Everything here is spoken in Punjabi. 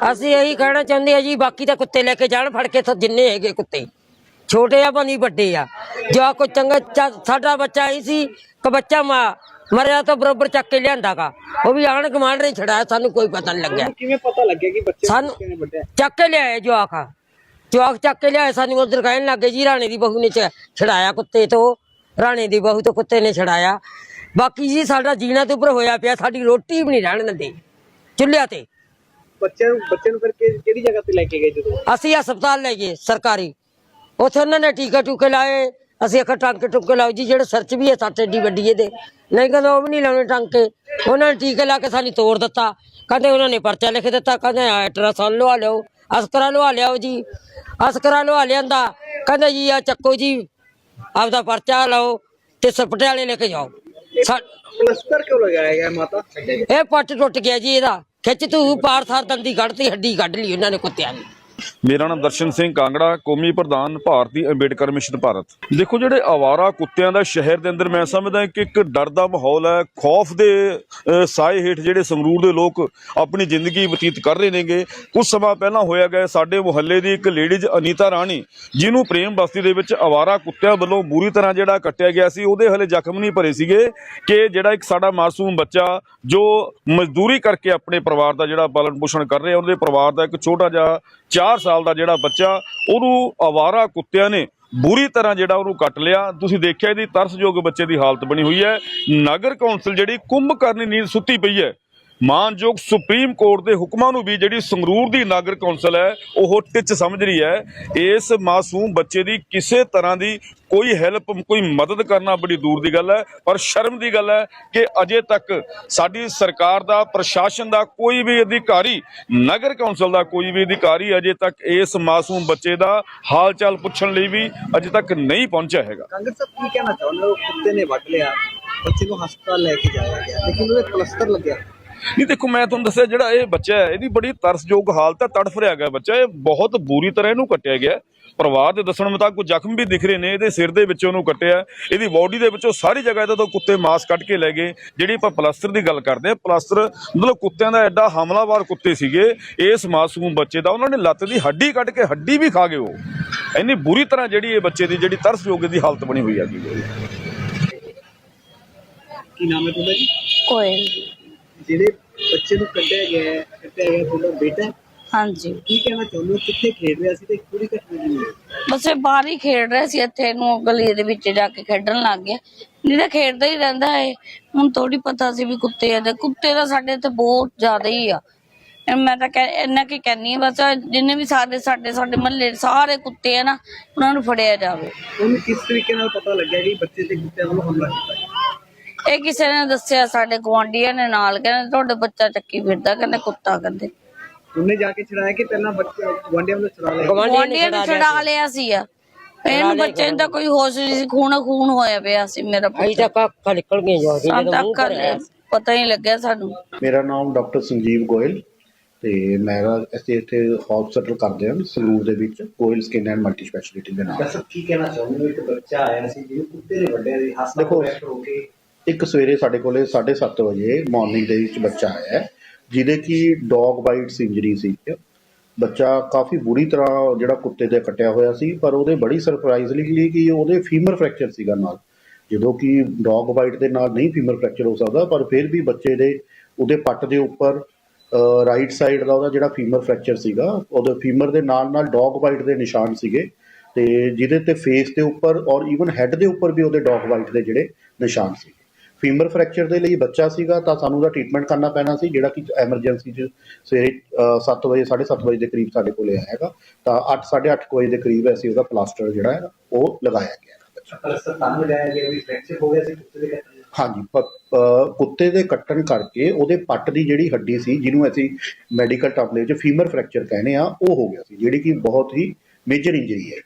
ਅਸੀਂ ਇਹੀ ਕਹਿਣਾ ਚਾਹੁੰਦੇ ਆ ਜੀ ਬਾਕੀ ਤਾਂ ਕੁੱਤੇ ਲੈ ਕੇ ਜਾਣ ਫੜ ਕੇ ਜਿੰਨੇ ਹੈਗੇ ਕੁੱਤੇ। ਛੋਟੇ ਆ ਬਣੀ ਵੱਡੇ ਆ। ਜੋ ਕੋਈ ਚੰਗਾ ਸਾਡਾ ਬੱਚਾ ਹੀ ਸੀ ਕਿ ਬੱਚਾ ਮਾ ਮਰਿਆ ਤਾਂ ਬਰੋਬਰ ਚੱਕ ਕੇ ਲਿਆਂਦਾਗਾ ਉਹ ਵੀ ਆਣ ਕਮਾਂਡ ਨੇ ਛੜਾਇਆ ਸਾਨੂੰ ਕੋਈ ਪਤਾ ਨਹੀਂ ਲੱਗਿਆ। ਕਿਵੇਂ ਪਤਾ ਲੱਗਿਆ ਕਿ ਬੱਚੇ ਸਾਨੂੰ ਚੱਕ ਕੇ ਲਿਆਏ ਜਵਾਕ। ਆ ਜਵਾਕ ਚੱਕ ਕੇ ਲਿਆਏ ਸਾਨੂੰ ਉਧਰ ਕਹਿਣ ਲੱਗੇ ਜੀ ਰਾਣੇ ਦੀ ਬਹੂ ਨੇ ਛੜਾਇਆ ਕੁੱਤੇ ਤੋਂ। ਰਾਣੇ ਦੀ ਬਹੂ ਤੋਂ ਕੁੱਤੇ ਨੇ ਛੜਾਇਆ ਬਾਕੀ ਜੀ ਸਾਡਾ ਜੀਣਾ ਤੇ ਉੱਪਰ ਹੋਇਆ ਪਿਆ ਸਾਡੀ ਰੋਟੀ ਵੀ ਨਹੀਂ ਰਹਿਣ ਦਿੰਦੇ। ਚੁੱਲ੍ਹਿਆਂ ਤੇ। ਬੱਚੇ ਨੂੰ ਬੱਚੇ ਨੂੰ ਫਿਰ ਕਿ- ਕਿਹੜੀ ਜਗ੍ਹਾ ਤੇ ਲੈ ਕੇ ਗਏ ਜਦੋਂ? ਅਸੀਂ ਹਸਪਤਾਲ ਲੈ ਗਏ ਸਰਕਾਰੀ। ਉੱਥੇ ਉਹਨਾਂ ਨੇ ਟੀਕਾ ਟੂਕੇ ਲਾਏ ਅਸੀਂ ਇੱਕ ਟਾਂਕੇ ਟੁਕੇ ਲਾਓ ਜੀ ਜਿਹੜੇ ਸਰਚ ਵੀ ਹੈ ਸੱਟ ਏਡੀ ਵੱਡੀ ਇਹਦੇ। ਨਹੀਂ ਕਹਿੰਦਾ ਉਹ ਵੀ ਨਹੀਂ ਲਾਉਣੇ ਟਾਂਕੇ ਉਹਨਾਂ ਨੇ ਟੀਕੇ ਲਾ ਕੇ ਸਾਨੂੰ ਤੋੜ ਦਿੱਤਾ। ਕਹਿੰਦੇ ਉਹਨਾਂ ਨੇ ਪਰਚਾ ਲਿਖ ਦਿੱਤਾ ਕਹਿੰਦੇ ਅਲਟਰਾਸਾਊਂਡ ਲਵਾ ਲਿਓ ਅਸਕਰਾ ਲਵਾ ਲਿਆਓ ਜੀ। ਅਸਕਰਾ ਲਵਾ ਲਿਆਂਦਾ ਕਹਿੰਦੇ ਜੀ ਆ ਚੱਕੋ ਜੀ ਆਪਦਾ ਪਰਚਾ ਲਾਓ ਤੇ ਸ- ਪਟਿਆਲੇ ਲੈ ਕੇ ਜਾਓ। ਸਾ- ਪਲਸਤਰ ਕਿਉਂ ਲਗਾਇਆ ਗਿਆ ਮਾਤਾ? ਇਹ ਪੱਟ ਟੁੱਟ ਗਿਆ ਜੀ ਇਹਦਾ। ਖਿੱਚ ਤੂੰ ਪਾਰ ਥਾਰ ਦੰਦੀ ਕੱਢਤੀ ਹੱਡੀ ਕੱਢ ਲਈ ਉਹਨਾਂ ਨੇ ਕੁੱਤਿਆਂ ਨੇ ਮੇਰਾ ਨਾਮ ਦਰਸ਼ਨ ਸਿੰਘ ਕਾਂਗੜਾ, ਕੌਮੀ ਪ੍ਰਧਾਨ ਭਾਰਤੀ ਅੰਬੇਡਕਰ ਮਿਸ਼ਨ ਭਾਰਤ। ਦੇਖੋ ਜਿਹੜੇ ਆਵਾਰਾ ਕੁੱਤਿਆਂ ਦਾ ਸ਼ਹਿਰ ਦੇ ਅੰਦਰ ਮੈਂ ਸਮਝਦਾ ਕਿ ਇੱਕ ਡਰ ਦਾ ਮਾਹੌਲ ਹੈ, ਖੌਫ ਦੇ ਸਾਏ ਹੇਠ ਜਿਹੜੇ ਸੰਗਰੂਰ ਦੇ ਲੋਕ ਆਪਣੀ ਜ਼ਿੰਦਗੀ ਬਤੀਤ ਕਰ ਰਹੇ ਨੇਗੇ। ਕੁਝ ਸਮਾਂ ਪਹਿਲਾਂ ਹੋਇਆ ਗਿਆ, ਸਾਡੇ ਮੁਹੱਲੇ ਦੀ ਇੱਕ ਲੇਡੀਜ਼ ਅਨੀਤਾ ਰਾਣੀ, ਜਿਹਨੂੰ ਪ੍ਰੇਮ ਬਸਤੀ ਦੇ ਵਿੱਚ ਆਵਾਰਾ ਕੁੱਤਿਆਂ ਵੱਲੋਂ ਬੁਰੀ ਤਰ੍ਹਾਂ ਜਿਹੜਾ ਕੱਟਿਆ ਗਿਆ ਸੀ, ਉਹਦੇ ਹਲੇ ਜ਼ਖਮ ਨਹੀਂ ਭਰੇ ਸੀਗੇ ਕਿ ਜਿਹੜਾ ਇੱਕ ਸਾਡਾ ਮਾਸੂਮ ਬੱਚਾ ਜੋ ਮਜ਼ਦੂਰੀ ਕਰਕੇ ਆਪਣੇ ਪਰਿਵਾਰ ਦਾ ਜਿਹੜਾ ਪਾਲਣ ਪੋਸ਼ਣ ਕਰ ਰਿਹਾ, ਉਹਦੇ ਪਰਿਵਾਰ ਦਾ ਇੱਕ ਛੋਟਾ ਜਿਹਾ 4 ਸਾਲ ਦਾ ਜਿਹੜਾ ਬੱਚਾ, ਉਹਨੂੰ ਆਵਾਰਾ ਕੁੱਤਿਆਂ ਨੇ ਬੁਰੀ ਤਰ੍ਹਾਂ ਜਿਹੜਾ ਉਹਨੂੰ ਕੱਟ ਲਿਆ। ਤੁਸੀਂ ਦੇਖਿਆ ਇਹਦੀ ਤਰਸਯੋਗ ਬੱਚੇ ਦੀ ਹਾਲਤ ਬਣੀ ਹੋਈ ਹੈ। ਨਗਰ ਕੌਂਸਲ ਜਿਹੜੀ ਕੁੰਭਕਰਨੀ ਨੀਂਦ ਸੁੱਤੀ ਪਈ ਹੈ। ਮਾਨਯੋਗ ਸੁਪਰੀਮ ਕੋਰਟ ਦੇ ਹੁਕਮਾਂ ਨੂੰ ਵੀ ਜਿਹੜੀ ਸੰਗਰੂਰ ਦੀ ਨਗਰ ਕੌਂਸਲ ਹੈ, ਉਹ ਟਿੱਚ ਸਮਝ ਰਹੀ ਹੈ। ਇਸ ਮਾਸੂਮ ਬੱਚੇ ਦੀ ਕਿਸੇ ਤਰ੍ਹਾਂ ਦੀ ਕੋਈ ਹੈਲਪ ਕੋਈ ਮਦਦ ਕਰਨਾ ਬੜੀ ਦੂਰ ਦੀ ਗੱਲ ਹੈ। ਪਰ ਸ਼ਰਮ ਦੀ ਗੱਲ ਹੈ ਕਿ ਅਜੇ ਤੱਕ ਸਾਡੀ ਸਰਕਾਰ ਦਾ, ਪ੍ਰਸ਼ਾਸਨ ਦਾ ਕੋਈ ਵੀ ਅਧਿਕਾਰੀ, ਨਗਰ ਕੌਂਸਲ ਦਾ ਕੋਈ ਵੀ ਅਧਿਕਾਰੀ ਅਜੇ ਤੱਕ ਇਸ ਮਾਸੂਮ ਬੱਚੇ ਦਾ ਹਾਲ ਚਾਲ ਪੁੱਛਣ ਲਈ ਵੀ ਅਜੇ ਤੱਕ ਨਹੀਂ ਪਹੁੰਚਿਆ ਹੈਗਾ। ਕਾਂਗਰਸ ਸਾਹਿਬ, ਕੀ ਕਹਿਣਾ ਚਾਹੁੰਦੇ ਹੋ? ਕੁੱਤੇ ਨੇ ਵੱਢ ਲਿਆ, ਬੱਚੇ ਨੂੰ ਹਸਪਤਾਲ ਲੈ ਕੇ ਜਾਇਆ ਗਿਆ, ਲੇਕਿਨ ਉਹਦੇ ਪਲਸਤਰ ਲੱਗਿਆ। ਨਹੀਂ ਦੇਖੋ ਮੈਂ ਤੁਹਾਨੂੰ ਦੱਸਿਆ ਜਿਹੜਾ ਇਹ ਬੱਚਾ ਹੈ ਇਹਦੀ ਬੜੀ ਤਰਸਯੋਗ ਹਾਲਤ ਹੈ ਤੜਫ ਰਿਹਾ ਗਿਆ ਬੱਚਾ ਇਹ ਬਹੁਤ ਬੁਰੀ ਤਰ੍ਹਾਂ ਇਹਨੂੰ ਕੱਟਿਆ ਗਿਆ ਪਰਿਵਾਰ ਦੇ ਦੱਸਣ ਮੁਤਾਬਕ ਕੋਈ ਜ਼ਖਮ ਵੀ ਦਿਖ ਰਹੇ ਨੇ ਇਹਦੇ ਸਿਰ ਦੇ ਵਿੱਚੋਂ ਉਹਨੂੰ ਕੱਟਿਆ ਇਹਦੀ ਬਾਡੀ ਦੇ ਵਿੱਚੋਂ ਸਾਰੀ ਜਗ੍ਹਾ ਇਹਦਾ ਤੋਂ ਕੁੱਤੇ ਮਾਸ ਕੱਢ ਕੇ ਲੈ ਗਏ ਜਿਹੜੀ ਆਪਾਂ ਪਲਾਸਟਰ ਦੀ ਗੱਲ ਕਰਦੇ ਆ ਪਲਾਸਟਰ ਮਤਲਬ ਕੁੱਤਿਆਂ ਦਾ ਐਡਾ ਹਮਲਾਵਰ ਕੁੱਤੇ ਸੀਗੇ ਇਸ ਮਾਸੂਮ ਬੱਚੇ ਦਾ ਉਹਨਾਂ ਨੇ ਲੱਤ ਦੀ ਹੱਡੀ ਕੱਢ ਕੇ ਹੱਡੀ ਵੀ ਖਾ ਗਏ ਉਹ। ਇੰਨੀ ਬੁਰੀ ਤਰ੍ਹਾਂ ਜਿਹੜੀ ਇਹ ਬੱਚੇ ਦੀ ਜਿਹੜੀ ਤਰਸਯੋਗ ਦੀ ਹਾਲਤ ਬਣੀ ਹੋਈ ਹੈਗੀ ਕੀ ਨਾਮ ਹੈ ਤੁਹਾਡਾ ਜੀ? ਕੋਇਲ। ਜਿਹੜੇ ਬੱਚੇ ਨੂੰ ਕੱਢਿਆ ਗਿਆ ਹੈ ਕੱਢਿਆ ਗਿਆ ਤੁਹਾਡਾ ਬੇਟਾ ਹੈ। ਹਾਂਜੀ। ਕੀ ਕਹਿਣਾ ਚਾਹੁੰਦੇ ਹੋ? ਕਿੱਥੇ ਖੇਡ ਰਿਹਾ ਸੀ ਤੇ ਪੂਰੀ ਘਟਨਾ ਕੀ ਹੋਈ? ਬਸ ਇਹ ਬਾਹਰ ਹੀ ਖੇਡ ਰਿਹਾ ਸੀ ਇੱਥੇ ਨੂੰ ਗਲੀ ਦੇ ਵਿੱਚ ਜਾ ਕੇ ਖੇਡਣ ਲੱਗ ਗਿਆ। ਨਹੀਂ ਤਾਂ ਖੇਡਦਾ ਹੀ ਰਹਿੰਦਾ ਹੈ ਹੁਣ ਥੋੜੀ ਪਤਾ ਸੀ ਵੀ ਕੁੱਤੇ ਆ ਤੇ ਕੁੱਤੇ ਦਾ ਸਾਡੇ ਇੱਥੇ ਬਹੁਤ ਜ਼ਿਆਦਾ ਹੀ ਆ। ਇਹ ਮੈਂ ਤਾਂ ਕਹਿ ਇੰਨਾ ਕੀ ਕਹਿੰਨੀ ਆ ਬਸ ਜਿੰਨੇ ਵੀ ਸਾਡੇ ਸਾਡੇ ਸਾਡੇ ਮਹੱਲੇ ਸਾਰੇ ਕੁੱਤੇ ਆ ਨਾ ਉਹਨਾਂ ਨੂੰ ਫੜਿਆ ਜਾਵੇ। ਉਹਨੂੰ ਕਿਸ ਤਰੀਕੇ ਨਾਲ ਪਤਾ ਲੱਗਿਆ ਕਿ ਬੱਚੇ ਤੇ ਕੁੱਤਿਆਂ ਵੱਲੋਂ ਹਮਲਾ ਕੀਤਾ ਗਿਆ? ਇਹ ਕਿਸੇ ਨੇ ਦੱਸਿਆ ਸਾਡੇ ਗੁਆਂਢੀਆਂ ਨੇ ਨਾਲ ਕਹਿੰਦੇ ਤੁਹਾਡੇ ਬੱਚਾ ਚੱਕੀ ਫਿਰਦਾ ਕਹਿੰਦੇ ਕੁੱਤਾ ਕਹਿੰਦੇ। ਉਹਨੇ ਜਾ ਕੇ ਛੜਾਇਆ ਕਿ ਪਹਿਲਾਂ ਬੱਚੇ ਗੁਆਂਢੀਆਂ ਵੱਲੋਂ ਛੜਾ ਲਿਆ? ਗਵਾਂਢੀਆਂ ਨੇ ਨੇ ਛਡਾ ਲਿਆ ਸੀ। ਆ। ਇਹਨੂੰ ਬੱਚੇ ਨੂੰ ਤਾਂ ਕੋਈ ਹੋਸ਼ ਨਹੀਂ ਸੀ ਖੂਨ ਖੂਨ ਹੋਇਆ ਪਿਆ ਸੀ ਮੇਰਾ ਅਸੀਂ ਤਾਂ ਕੱਖਾਂ ਨਿਕਲ ਗਏ ਜੋ ਜਦੋਂ ਪਤਾ ਹੀ ਲੱਗਿਆ ਸਾਨੂੰ। ਮੇਰਾ ਨਾਮ ਡਾਕਟਰ ਸੰਜੀਵ ਗੋਇਲ ਤੇ ਮੇਰਾ ਅਸੀਂ ਇੱਥੇ ਹਸਪੀਟਲ ਕਰਦੇ ਹਾਂ ਸੰਗਰੂਰ ਦੇ ਵਿੱਚ Goyal skin and multi speciality ਦੇ ਸਰ ਕੀ ਕਹਿਣਾ ਚਾਹੁੰਦੇ ਹੋ ਇੱਕ ਬੱਚਾ ਆਇਆ ਸੀ ਜਿਹਨੂੰ ਕੁੱਤੇ ਨੇ ਵੱਢਿਆ ਸੀ ਹਸਪਤਾਲ ਹੋ ਕੇ ਇੱਕ ਸਵੇਰੇ ਸਾਡੇ ਕੋਲੇ 7:30 ਵਜੇ ਮਾਰਨਿੰਗ ਦੇ ਵਿੱਚ ਬੱਚਾ ਆਇਆ ਜਿਹਦੇ ਕੀ ਡੌਗ ਬਾਈਟਸ ਇੰਜਰੀ ਸੀ। ਬੱਚਾ ਕਾਫੀ ਬੁਰੀ ਤਰ੍ਹਾਂ ਜਿਹੜਾ ਕੁੱਤੇ ਦੇ ਕੱਟਿਆ ਹੋਇਆ ਸੀ, ਪਰ ਉਹਦੇ ਬੜੀ ਸਰਪ੍ਰਾਈਜ਼ਲੀ ਕਿ ਉਹਦੇ ਫੀਮਰ ਫ੍ਰੈਕਚਰ ਸੀਗਾ ਨਾਲ। ਜਦੋਂ ਕਿ ਡੌਗ ਬਾਈਟ ਦੇ ਨਾਲ ਨਹੀਂ ਫੀਮਰ ਫ੍ਰੈਕਚਰ ਹੋ ਸਕਦਾ, ਪਰ ਫਿਰ ਵੀ ਬੱਚੇ ਦੇ ਉਹਦੇ ਪੱਟ ਦੇ ਉੱਪਰ ਰਾਈਟ ਸਾਈਡ ਦਾ ਉਹਦਾ ਜਿਹੜਾ ਫੀਮਰ ਫ੍ਰੈਕਚਰ ਸੀਗਾ, ਉਹਦੇ ਫੀਮਰ ਦੇ ਨਾਲ ਨਾਲ ਡੌਗ ਬਾਈਟ ਦੇ ਨਿਸ਼ਾਨ ਸੀਗੇ, ਤੇ ਜਿਹਦੇ ਤੇ ਫੇਸ ਦੇ ਉੱਪਰ ਔਰ ਈਵਨ ਹੈੱਡ ਦੇ ਉੱਪਰ ਵੀ ਉਹਦੇ ਡੌਗ ਬਾਈਟ ਦੇ ਜਿਹੜੇ ਨਿਸ਼ਾਨ ਸੀ। ਫੀਮਰ ਫ੍ਰੈਕਚਰ ਦੇ ਲਈ ਬੱਚਾ ਸੀਗਾ ਤਾਂ ਸਾਨੂੰ ਉਹਦਾ ਟ੍ਰੀਟਮੈਂਟ ਕਰਨਾ ਪੈਣਾ ਸੀ ਜਿਹੜਾ ਕਿ ਐਮਰਜੈਂਸੀ 'ਚ ਸਵੇਰੇ 7 ਵਜੇ 7:30 ਵਜੇ ਦੇ ਕਰੀਬ ਸਾਡੇ ਕੋਲੇ ਆਇਆ ਹੈਗਾ। ਤਾਂ 8 8:30 ਵਜੇ ਦੇ ਕਰੀਬ ਅਸੀਂ ਉਹਦਾ ਪਲਾਸਟਰ ਜਿਹੜਾ ਹੈ ਉਹ ਲਗਾਇਆ ਗਿਆ ਹੈ ਬੱਚਾ। ਪਲਸਤਰ ਤਾਂ ਲਗਾਇਆ ਗਿਆ ਵੀ ਫ੍ਰੈਕਚਰ ਹੋ ਗਿਆ ਸੀ ਕੁੱਤੇ ਦੇ ਕੱਟਣ ਨਾਲ। ਹਾਂਜੀ ਕੁੱਤੇ ਦੇ ਕੱਟਣ ਕਰਕੇ ਉਹਦੇ ਪੱਟ ਦੀ ਜਿਹੜੀ ਹੱਡੀ ਸੀ ਜਿਹਨੂੰ ਅਸੀਂ ਮੈਡੀਕਲ ਟਰਮ ਦੇ ਵਿੱਚ ਫੀਮਰ ਫ੍ਰੈਕਚਰ ਕਹਿੰਦੇ ਆ ਉਹ ਹੋ ਗਿਆ ਸੀ ਜਿਹੜੀ ਕਿ ਬਹੁਤ ਹੀ ਮੇਜਰ ਇੰਜਰੀ ਹੈ